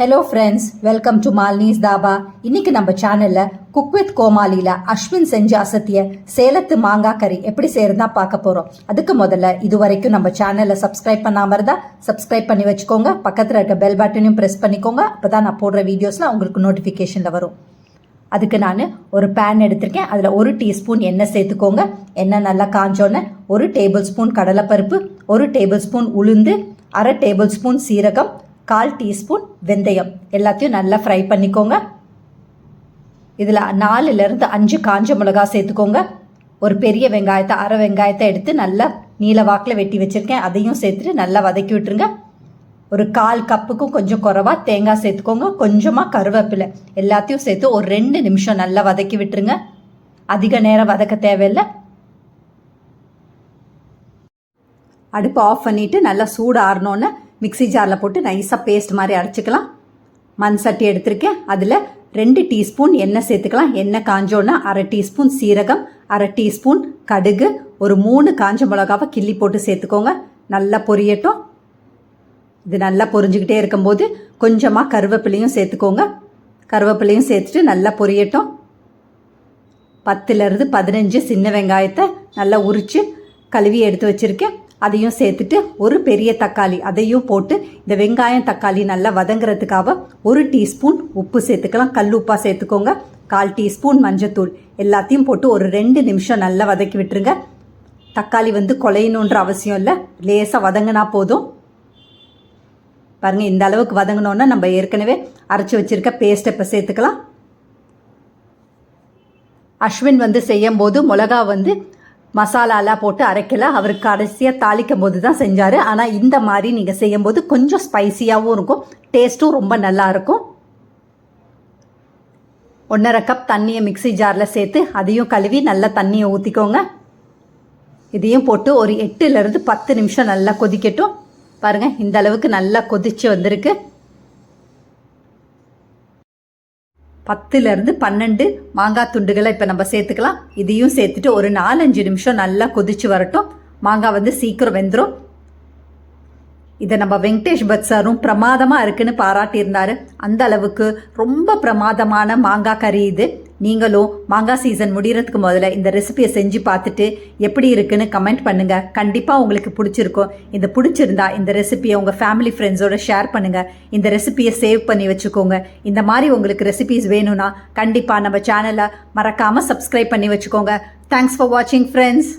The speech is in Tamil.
ஹலோ ஃப்ரெண்ட்ஸ் வெல்கம் டு மால்னீஸ் தாபா இன்னைக்கு நம்ம சேனல்ல குக் வித் கோமாலியில அஸ்வின் செஞ்ச அசத்திய சேலத்து மாங்காய் கறி எப்படி செய்யறதா பார்க்க போறோம். அதுக்கு முதல்ல இது வரைக்கும் நம்ம சேனலை சப்ஸ்கிரைப் பண்ணாம இருந்தா சப்ஸ்கிரைப் பண்ணி வச்சுக்கோங்க. பக்கத்துல இருக்க பெல் பட்டனையும் பிரஸ் பண்ணிக்கோங்க. அப்பதான் நான் போடுற வீடியோஸ்லாம் உங்களுக்கு நோட்டிஃபிகேஷன்ல வரும். அதுக்கு நான் ஒரு பேன் எடுத்திருக்கேன். அதில் ஒரு டீஸ்பூன் எண்ணெய் சேர்த்துக்கோங்க. எண்ணெய் நல்லா காஞ்சோன்னே ஒரு டேபிள் ஸ்பூன் கடலைப்பருப்பு ஒரு டேபிள் ஸ்பூன் உளுந்து அரை டேபிள் ஸ்பூன் சீரகம் கால் டீஸ்பூன் வெந்தயம். எல்லாத்தையும் நல்லா ஃப்ரை பண்ணிக்கோங்க. இதில் நாலுலேருந்து அஞ்சு காஞ்ச மிளகா சேர்த்துக்கோங்க. ஒரு பெரிய வெங்காயத்தை அரை வெங்காயத்தை எடுத்து நல்லா நீல வாக்கில் வெட்டி வச்சுருக்கேன். அதையும் சேர்த்துட்டு நல்லா வதக்கி விட்டுருங்க. ஒரு கால் கப்புக்கும் கொஞ்சம் குறைவா தேங்காய் சேர்த்துக்கோங்க. கொஞ்சமாக கருவேப்பிலை. எல்லாத்தையும் சேர்த்து ஒரு ரெண்டு நிமிஷம் நல்லா வதக்கி விட்டுருங்க. அதிக நேரம் வதக்க தேவையில்லை. அடுப்பு ஆஃப் பண்ணிவிட்டு நல்லா சூடு ஆறினோன்னு மிக்ஸி ஜாரில் போட்டு நைஸாக பேஸ்ட் மாதிரி அரைச்சிக்கலாம். மண் சட்டி எடுத்திருக்கேன். அதில் ரெண்டு டீஸ்பூன் எண்ணெய் சேர்த்துக்கலாம். எண்ணெய் காஞ்சோன்னா அரை டீஸ்பூன் சீரகம் அரை டீஸ்பூன் கடுகு ஒரு மூணு காஞ்ச மிளகாவை கிள்ளி போட்டு சேர்த்துக்கோங்க. நல்லா பொரியட்டும். இது நல்லா பொரிஞ்சுக்கிட்டே இருக்கும்போது கொஞ்சமாக கருவேப்பிலையும் சேர்த்துக்கோங்க. கருவேப்பிலையும் சேர்த்துட்டு நல்லா பொரியட்டும். பத்துலேருந்து பதினஞ்சு சின்ன வெங்காயத்தை நல்லா உரித்து கழுவி எடுத்து வச்சுருக்கேன். அதையும் சேர்த்துட்டு ஒரு பெரிய தக்காளி அதையும் போட்டு இந்த வெங்காயம் தக்காளி நல்லா வதங்குறதுக்காக ஒரு டீஸ்பூன் உப்பு சேர்த்துக்கலாம். கல் உப்பாக சேர்த்துக்கோங்க. கால் டீஸ்பூன் மஞ்சத்தூள் எல்லாத்தையும் போட்டு ஒரு ரெண்டு நிமிஷம் நல்லா வதக்கி விட்டுருங்க. தக்காளி வந்து குலையணுன்ற அவசியம் இல்லை. லேசாக வதங்கினா போதும். பாருங்கள் இந்த அளவுக்கு வதங்கினோன்னா நம்ம ஏற்கனவே அரைச்சி வச்சிருக்க பேஸ்ட் இப்போ சேர்த்துக்கலாம். அஸ்வின் வந்து செய்யும் போது மிளகா வந்து மசாலாலாம் போட்டு அரைக்கல. அவர் கடைசியாக தாளிக்கும் போது தான் செஞ்சார். ஆனால் இந்த மாதிரி நீங்கள் செய்யும்போது கொஞ்சம் ஸ்பைசியாகவும் இருக்கும். டேஸ்ட்டும் ரொம்ப நல்லா இருக்கும். ஒன்றரை கப் தண்ணியை மிக்ஸி ஜாரில் சேர்த்து அதையும் கழுவி நல்லா தண்ணியை ஊற்றிக்கோங்க இதையும் போட்டு ஒரு எட்டுலேருந்து பத்து நிமிஷம் நல்லா கொதிக்கட்டும். பாருங்கள் இந்த அளவுக்கு நல்லா கொதிச்சு வந்திருக்கு. பத்துலேருந்து பன்னெண்டு மாங்காய் துண்டுகளை இப்போ நம்ம சேர்த்துக்கலாம். இதையும் சேர்த்துட்டு ஒரு நாலஞ்சு நிமிஷம் நல்லா கொதிச்சு வரட்டும். மாங்காய் வந்து சீக்கிரம் வெந்துடும் இதை நம்ம வெங்கடேஷ் பட் சாரும் பிரமாதமாக இருக்குன்னு பாராட்டியிருந்தாரு. அந்த அளவுக்கு ரொம்ப பிரமாதமான மாங்காய் கறி இது. நீங்களும் மாங்காய் சீசன் முடிகிறதுக்கு முதல்ல இந்த ரெசிபியை செஞ்சு பார்த்துட்டு எப்படி இருக்குன்னு கமெண்ட் பண்ணுங்கள் கண்டிப்பாக உங்களுக்கு பிடிச்சிருக்கும். இந்த பிடிச்சிருந்தா இந்த ரெசிபியை உங்கள் ஃபேமிலி ஃப்ரெண்ட்ஸோட ஷேர் பண்ணுங்க. இந்த ரெசிபியை சேவ் பண்ணி வச்சுக்கோங்க. இந்த மாதிரி உங்களுக்கு ரெசிபிஸ் வேணும்னா கண்டிப்பாக நம்ம சேனலை மறக்காமல் சப்ஸ்கிரைப் பண்ணி வச்சுக்கோங்க. தேங்க்ஸ் ஃபார் வாட்சிங் ஃப்ரெண்ட்ஸ்